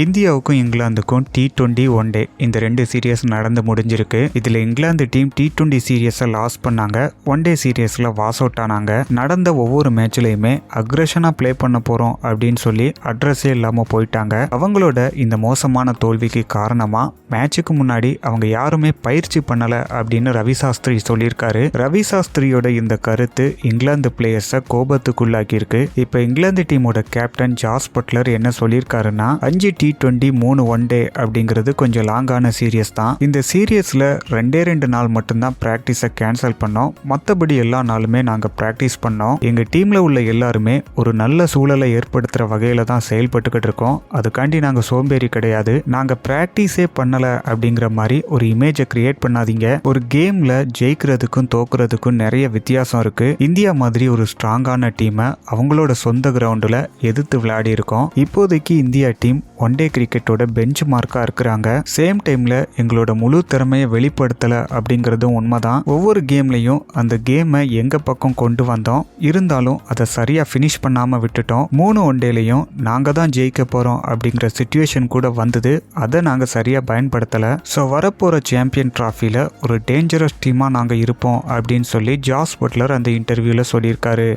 இந்தியாவுக்கும் இங்கிலாந்துக்கும் T twenty one day இந்த ரெண்டு சீரியஸ் நடந்து முடிஞ்சிருக்கு. இதில் இங்கிலாந்து டீம் டி டுவெண்ட்டி சீரியஸை லாஸ் பண்ணாங்க. ஒன் டே சீரியஸில் வாஸ் அவுட் ஆனாங்க. நடந்த ஒவ்வொரு மேட்ச்லையுமே அக்ரஷனாக ப்ளே பண்ண போகிறோம் அப்படின்னு சொல்லி அட்ரஸே இல்லாமல் போயிட்டாங்க. அவங்களோட இந்த மோசமான தோல்விக்கு காரணமாக மேட்சுக்கு முன்னாடி அவங்க யாருமே பயிற்சி பண்ணலை அப்படின்னு ரவி சாஸ்திரி சொல்லியிருக்காரு. ரவி சாஸ்திரியோட இந்த கருத்து இங்கிலாந்து பிளேயர்ஸை கோபத்துக்குள்ளாக்கியிருக்கு. இப்போ இங்கிலாந்து டீமோட கேப்டன் ஜாஸ் பட்லர் என்ன சொல்லியிருக்காருன்னா அஞ்சு டி டுவெண்ட்டி மூணு ஒன் டே அப்படிங்கிறது கொஞ்சம் லாங்கான சீரியஸ் தான். இந்த சீரியஸில் ரெண்டே ரெண்டு நாள் மட்டும்தான் ப்ராக்டிஸை கேன்சல் பண்ணோம். மற்றபடி எல்லா நாளுமே நாங்கள் ப்ராக்டிஸ் பண்ணோம். எங்கள் டீமில் உள்ள எல்லாருமே ஒரு நல்ல சூழலை ஏற்படுத்துகிற வகையில் தான் செயல்பட்டுக்கிட்டு இருக்கோம். அதுக்காண்டி நாங்கள் சோம்பேறி கிடையாது. நாங்கள் ப்ராக்டிஸே பண்ணலை அப்படிங்கிற மாதிரி ஒரு இமேஜை கிரியேட் பண்ணாதீங்க. ஒரு கேமில் ஜெயிக்கிறதுக்கும் தோக்குறதுக்கும் நிறைய வித்தியாசம் இருக்குது இந்தியா மாதிரி ஒரு ஸ்ட்ராங்கான டீமை அவங்களோட சொந்த கிரவுண்டில் எதிர்த்து விளையாடி இருக்கோம். இப்போதைக்கு இந்தியா டீம் ஒன் டே கிரிக்கெட்டோட பெஞ்ச் மார்க்காக இருக்கிறாங்க. சேம் டைமில் எங்களோட முழு திறமையை வெளிப்படுத்தலை அப்படிங்கிறதும் உண்மைதான். ஒவ்வொரு கேம்லையும் அந்த கேமை எங்கள் பக்கம் கொண்டு வந்தோம். இருந்தாலும் அதை சரியாக ஃபினிஷ் பண்ணாமல் விட்டுட்டோம். மூணு ஒன் டேலையும் நாங்கள் தான் ஜெயிக்க போகிறோம் அப்படிங்கிற சுச்சுவேஷன் கூட வந்தது. அதை நாங்கள் சரியாக பயன்படுத்தலை. ஸோ வரப்போகிற சாம்பியன் ட்ராஃபியில் ஒரு டேஞ்சரஸ் டீமாக நாங்கள் இருப்போம் அப்படின்னு சொல்லி ஜாஸ் பட்லர் அந்த இன்டர்வியூவில் சொல்லியிருக்காரு.